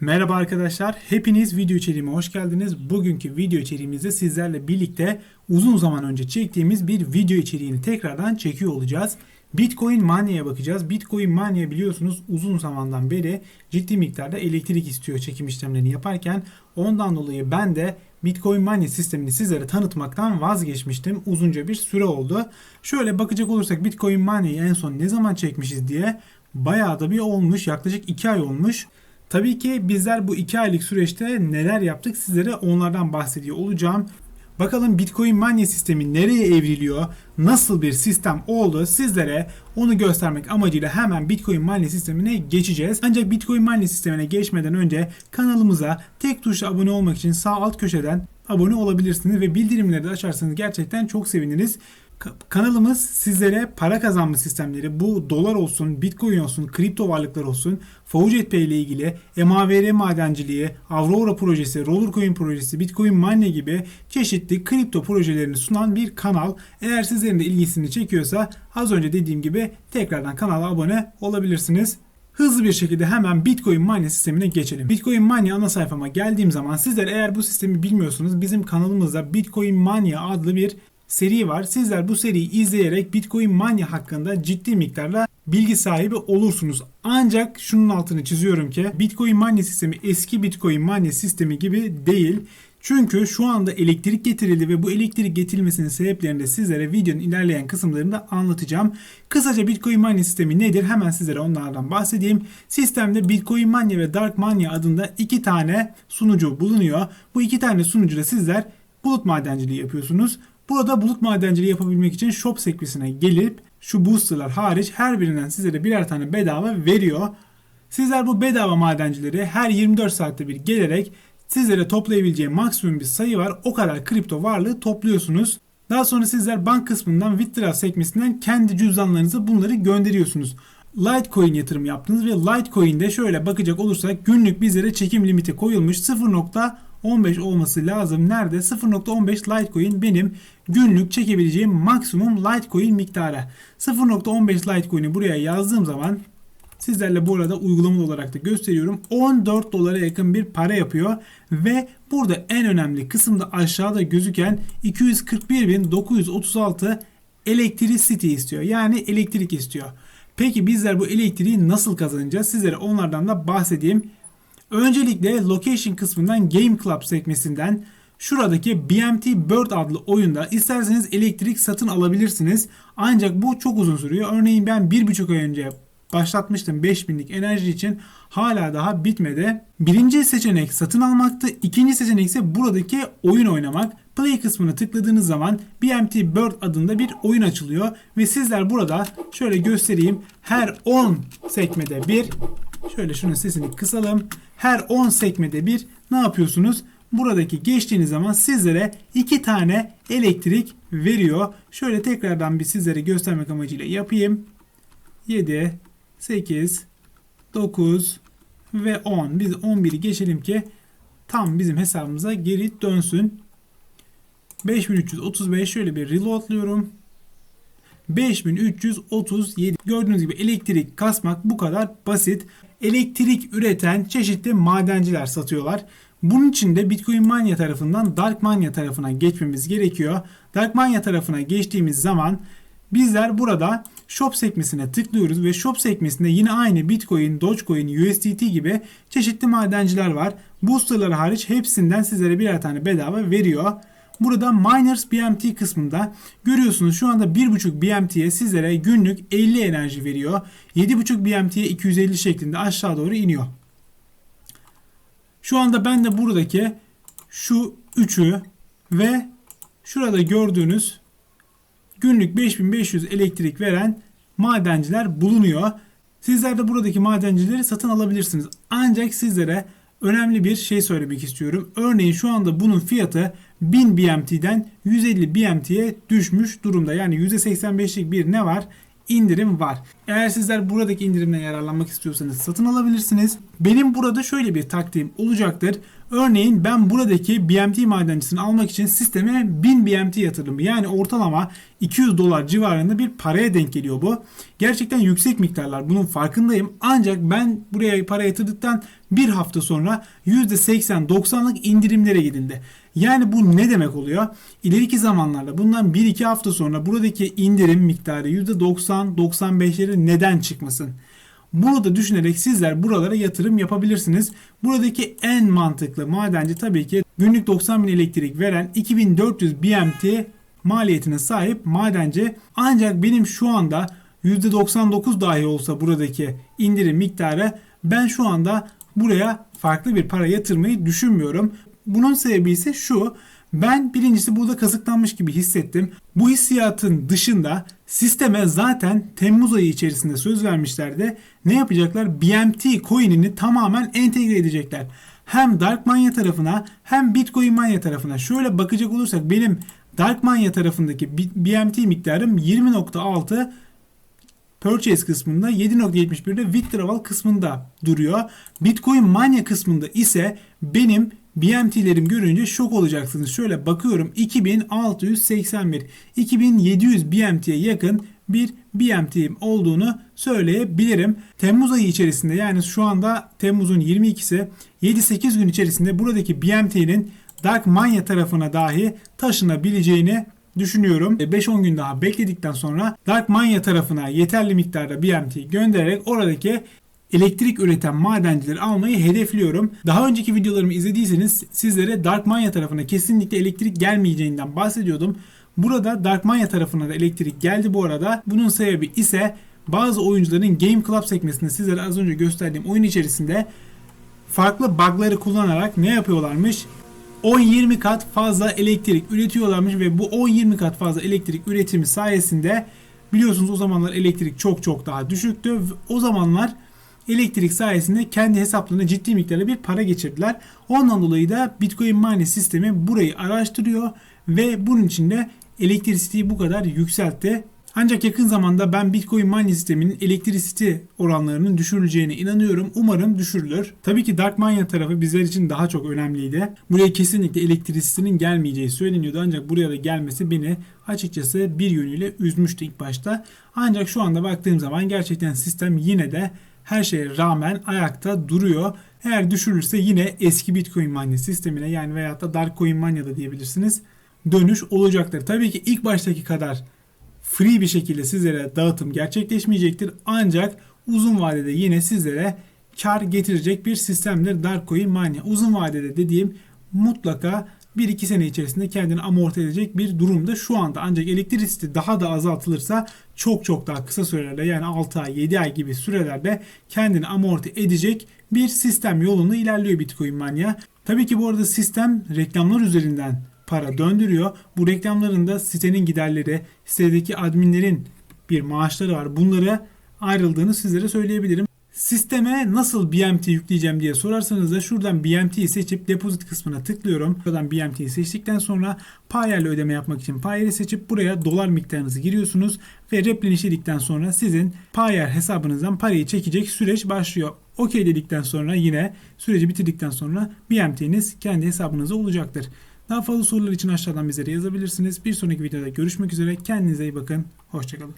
Merhaba arkadaşlar, hepiniz video içeriğime hoş geldiniz. Bugünkü video içeriğimizde sizlerle birlikte uzun zaman önce çektiğimiz bir video içeriğini tekrardan çekiyor olacağız. Bitcoin Mania'ya bakacağız. Bitcoin Mania biliyorsunuz uzun zamandan beri ciddi miktarda elektrik istiyor çekim işlemlerini yaparken. Ondan dolayı ben de Bitcoin Mania sistemini sizlere tanıtmaktan vazgeçmiştim. Uzunca bir süre oldu. Şöyle bakacak olursak Bitcoin Mania'yı en son ne zaman çekmişiz diye bayağı da bir olmuş. Yaklaşık 2 ay olmuş. Tabii ki bizler bu 2 aylık süreçte neler yaptık sizlere onlardan bahsediyor olacağım. Bakalım Bitcoin Mania sistemi nereye evriliyor, nasıl bir sistem oldu sizlere onu göstermek amacıyla hemen Bitcoin Mania sistemine geçeceğiz. Ancak Bitcoin Mania sistemine geçmeden önce kanalımıza tek tuşla abone olmak için sağ alt köşeden abone olabilirsiniz ve bildirimleri de açarsanız gerçekten çok seviniriz. Ka- Kanalımız sizlere para kazanma sistemleri bu dolar olsun, bitcoin olsun, kripto varlıklar olsun, Faucet ile ilgili MAVR madenciliği, Aurora projesi, Rollercoin projesi, Bitcoin Mania gibi çeşitli kripto projelerini sunan bir kanal. Eğer sizlerin de ilgisini çekiyorsa az önce dediğim gibi tekrardan kanala abone olabilirsiniz. Hızlı bir şekilde hemen Bitcoin Mania sistemine geçelim. Bitcoin Mania ana sayfama geldiğim zaman sizler eğer bu sistemi bilmiyorsunuz bizim kanalımızda Bitcoin Mania adlı bir seri var. Sizler bu seriyi izleyerek Bitcoin Mania hakkında ciddi miktarda bilgi sahibi olursunuz. Ancak şunun altını çiziyorum ki Bitcoin Mania sistemi eski Bitcoin Mania sistemi gibi değil. Çünkü şu anda elektrik getirildi ve bu elektrik getirilmesinin sebeplerini de sizlere videonun ilerleyen kısımlarında anlatacağım. Kısaca Bitcoin Mania sistemi nedir? Hemen sizlere onlardan bahsedeyim. Sistemde Bitcoin Mania ve Dark Mania adında iki tane sunucu bulunuyor. Bu iki tane sunucuda sizler bulut madenciliği yapıyorsunuz. Burada bulut madenciliği yapabilmek için shop sekmesine gelip şu boosterlar hariç her birinden sizlere birer tane bedava veriyor. Sizler bu bedava madencileri her 24 saatte bir gelerek sizlere toplayabileceği maksimum bir sayı var. O kadar kripto varlığı topluyorsunuz. Daha sonra sizler bank kısmından withdraw sekmesinden kendi cüzdanlarınıza bunları gönderiyorsunuz. Litecoin yatırım yaptınız ve Litecoin'de şöyle bakacak olursak günlük bizlere çekim limiti koyulmuş 0.15 olması lazım. Nerede? 0.15 Litecoin benim günlük çekebileceğim maksimum Litecoin miktarı. 0.15 Litecoin'i buraya yazdığım zaman Sizlerle bu arada uygulamalı olarak da gösteriyorum. 14 dolara yakın bir para yapıyor. Ve burada en önemli kısımda aşağıda gözüken 241.936 electricity istiyor. Yani elektrik istiyor. Peki bizler bu elektriği nasıl kazanacağız? Sizlere onlardan da bahsedeyim. Öncelikle location kısmından Game Club sekmesinden şuradaki BMT Bird adlı oyunda isterseniz elektrik satın alabilirsiniz. Ancak bu çok uzun sürüyor. Örneğin ben 1,5 ay önce başlatmıştım 5000'lik enerji için hala daha bitmedi. Birinci seçenek satın almaktı. İkinci seçenek ise buradaki oyun oynamak. Play kısmına tıkladığınız zaman BMT Bird adında bir oyun açılıyor ve sizler burada şöyle göstereyim. Her 10 sekmede bir şöyle şunun sesini kısalım. Her 10 sekmede bir ne yapıyorsunuz? Buradaki geçtiğiniz zaman sizlere iki tane elektrik veriyor. Şöyle tekrardan bir sizlere göstermek amacıyla yapayım. 7, 8, 9 ve 10. Biz 11'i geçelim ki tam bizim hesabımıza geri dönsün. 5335 şöyle bir reloadluyorum. 5337 gördüğünüz gibi elektrik kasmak bu kadar basit. Elektrik üreten çeşitli madenciler satıyorlar. Bunun için de Bitcoin Mania tarafından Dark Mania tarafına geçmemiz gerekiyor. Dark Mania tarafına geçtiğimiz zaman bizler burada Shop sekmesine tıklıyoruz ve Shop sekmesinde yine aynı Bitcoin, Dogecoin, USDT gibi çeşitli madenciler var. Boosterları hariç hepsinden sizlere birer tane bedava veriyor. Burada Miners BMT kısmında görüyorsunuz şu anda 1.5 BMT'ye sizlere günlük 50 enerji veriyor. 7.5 BMT'ye 250 şeklinde aşağı doğru iniyor. Şu anda ben de buradaki şu üçü ve şurada gördüğünüz günlük 5500 elektrik veren madenciler bulunuyor. Sizler de buradaki madencileri satın alabilirsiniz. Ancak sizlere önemli bir şey söylemek istiyorum. Örneğin şu anda bunun fiyatı 1000 BMT'den 150 BMT'ye düşmüş durumda. Yani %85'lik bir ne var? indirim var. Eğer sizler buradaki indirimden yararlanmak istiyorsanız satın alabilirsiniz. Benim burada şöyle bir taktiğim olacaktır. Örneğin ben buradaki BMT madencisini almak için sisteme 1000 BMT yatırdım. Yani ortalama 200 dolar civarında bir paraya denk geliyor bu. Gerçekten yüksek miktarlar bunun farkındayım. Ancak ben buraya para yatırdıktan bir hafta sonra %80-90'lık indirimlere gidildi. Yani bu ne demek oluyor? İleriki zamanlarda bundan 1-2 hafta sonra buradaki indirim miktarı %90-95'leri neden çıkmasın? Bunu da düşünerek sizler buralara yatırım yapabilirsiniz. Buradaki en mantıklı madenci tabii ki günlük 90 bin elektrik veren 2400 BMT maliyetine sahip madenci. Ancak benim şu anda %99 dahi olsa buradaki indirim miktarı ben şu anda buraya farklı bir para yatırmayı düşünmüyorum. Bunun sebebi ise şu. Ben birincisi burada kazıklanmış gibi hissettim. Bu hissiyatın dışında sisteme zaten Temmuz ayı içerisinde söz vermişlerdi. Ne yapacaklar? BMT coin'ini tamamen entegre edecekler. Hem Dark Mania tarafına hem Bitcoin Mania tarafına. Şöyle bakacak olursak benim Dark Mania tarafındaki BMT miktarım 20.6 Purchase kısmında 7.71'de Withdrawal kısmında duruyor. Bitcoin Mania kısmında ise benim BMT'lerim görünce şok olacaksınız. Şöyle bakıyorum 2681, 2700 BMT'ye yakın bir BMT'im olduğunu söyleyebilirim. Temmuz ayı içerisinde yani şu anda Temmuz'un 22'si 7-8 gün içerisinde buradaki BMT'nin Dark Mania tarafına dahi taşınabileceğini düşünüyorum. 5-10 gün daha bekledikten sonra Dark Mania tarafına yeterli miktarda BMT göndererek oradaki elektrik üreten madencileri almayı hedefliyorum. Daha önceki videolarımı izlediyseniz sizlere Dark Mania tarafına kesinlikle elektrik gelmeyeceğinden bahsediyordum. Burada Dark Mania tarafına da elektrik geldi bu arada. Bunun sebebi ise bazı oyuncuların Game Club sekmesinde sizlere az önce gösterdiğim oyun içerisinde farklı bug'ları kullanarak ne yapıyorlarmış? 10-20 kat fazla elektrik üretiyorlarmış ve bu 10-20 kat fazla elektrik üretimi sayesinde biliyorsunuz o zamanlar elektrik çok çok daha düşüktü. O zamanlar elektrik sayesinde kendi hesaplarına ciddi miktarda bir para geçirdiler. Ondan dolayı da Bitcoin mining sistemi burayı araştırıyor ve bunun için de elektrisity'yi bu kadar yükseltti. Ancak yakın zamanda ben Bitcoin mining sisteminin elektricity oranlarının düşürüleceğine inanıyorum. Umarım düşürülür. Tabii ki Dark Mania tarafı bizler için daha çok önemliydi. Buraya kesinlikle elektrisity'nin gelmeyeceği söyleniyordu. Ancak buraya da gelmesi beni açıkçası bir yönüyle üzmüştü ilk başta. Ancak şu anda baktığım zaman gerçekten sistem yine de her şeye rağmen ayakta duruyor. Eğer düşürürse yine eski Bitcoin Mania sistemine yani veyahut da Dark Coin Mania'da diyebilirsiniz dönüş olacaktır. Tabii ki ilk baştaki kadar free bir şekilde sizlere dağıtım gerçekleşmeyecektir. Ancak uzun vadede yine sizlere kar getirecek bir sistemdir Darkcoin Mania. Uzun vadede dediğim mutlaka 1-2 sene içerisinde kendini amorti edecek bir durumda şu anda. Ancak elektrisite daha da azaltılırsa çok çok daha kısa sürelerde yani 6 ay 7 ay gibi sürelerde kendini amorti edecek bir sistem yolunda ilerliyor Bitcoin Mania. Tabii ki bu arada sistem reklamlar üzerinden para döndürüyor. Bu reklamların da sitenin giderleri, sitedeki adminlerin bir maaşları var. Bunları ayrıldığını sizlere söyleyebilirim. Sisteme nasıl BMT yükleyeceğim diye sorarsanız da şuradan BMT'yi seçip depozit kısmına tıklıyorum. Buradan BMT'yi seçtikten sonra Payer ile ödeme yapmak için Payer'i seçip buraya dolar miktarınızı giriyorsunuz ve repleniş dedikten sonra sizin Payer hesabınızdan parayı çekecek süreç başlıyor. OK dedikten sonra yine süreci bitirdikten sonra BMT'niz kendi hesabınıza olacaktır. Daha fazla sorular için aşağıdan bizlere yazabilirsiniz. Bir sonraki videoda görüşmek üzere. Kendinize iyi bakın. Hoşçakalın.